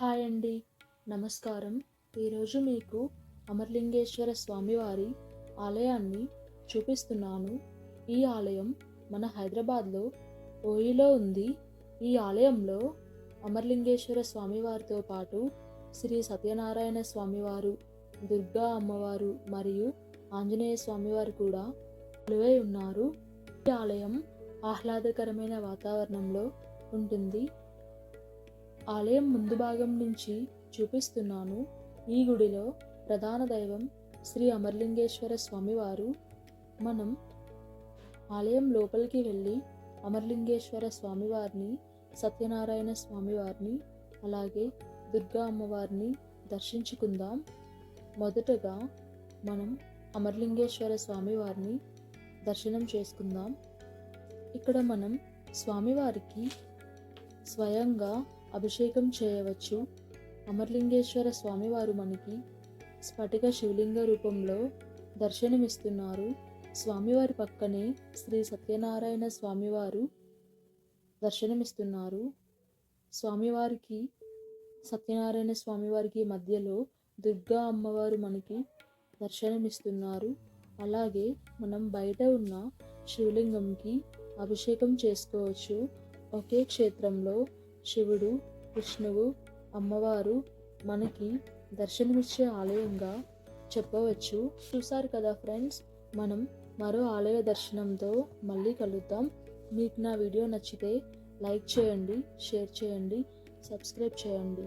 Hi అండి. నమస్కారం. ఈరోజు మీకు అమర్లింగేశ్వర స్వామివారి ఆలయాన్ని చూపిస్తున్నాను. ఈ ఆలయం మన హైదరాబాద్లో ఓయిలో ఉంది. ఈ ఆలయంలో అమర్లింగేశ్వర స్వామివారితో పాటు శ్రీ సత్యనారాయణ స్వామివారు దుర్గా అమ్మవారు మరియు ఆంజనేయ స్వామివారు కూడా కొలువై ఉన్నారు. ఈ ఆలయం ఆహ్లాదకరమైన వాతావరణంలో ఉంటుంది. ఆలయం ముందు భాగం నుంచి చూపిస్తున్నాను. ఈ గుడిలో ప్రధాన దైవం శ్రీ అమర్లింగేశ్వర స్వామివారు మనం ఆలయం లోపలికి వెళ్ళి అమర్లింగేశ్వర స్వామివారిని సత్యనారాయణ స్వామివారిని అలాగే దుర్గా అమ్మవారిని దర్శించుకుందాం. మొదటగా మనం అమర్లింగేశ్వర స్వామివారిని దర్శనం చేసుకుందాం. ఇక్కడ మనం స్వామివారికి స్వయంగా అభిషేకం చేయవచ్చు. అమర్లింగేశ్వర స్వామివారు మనకి స్ఫటిక శివలింగ రూపంలో దర్శనమిస్తున్నారు. స్వామివారి పక్కనే శ్రీ సత్యనారాయణ స్వామివారు దర్శనమిస్తున్నారు. స్వామివారికి సత్యనారాయణ స్వామివారికి మధ్యలో దుర్గా అమ్మవారు మనకి దర్శనమిస్తున్నారు. అలాగే మనం బయట ఉన్న శివలింగంకి అభిషేకం చేసుకోవచ్చు. ఒకే క్షేత్రంలో శివుడు విష్ణువు అమ్మవారు మనకి దర్శనమిచ్చే ఆలయంగా చెప్పవచ్చు. చూసారు కదా ఫ్రెండ్స్? మనం మరో ఆలయ దర్శనంతో మళ్ళీ కలుద్దాం. మీకు నా వీడియో నచ్చితే లైక్ చేయండి షేర్ చేయండి సబ్స్క్రైబ్ చేయండి.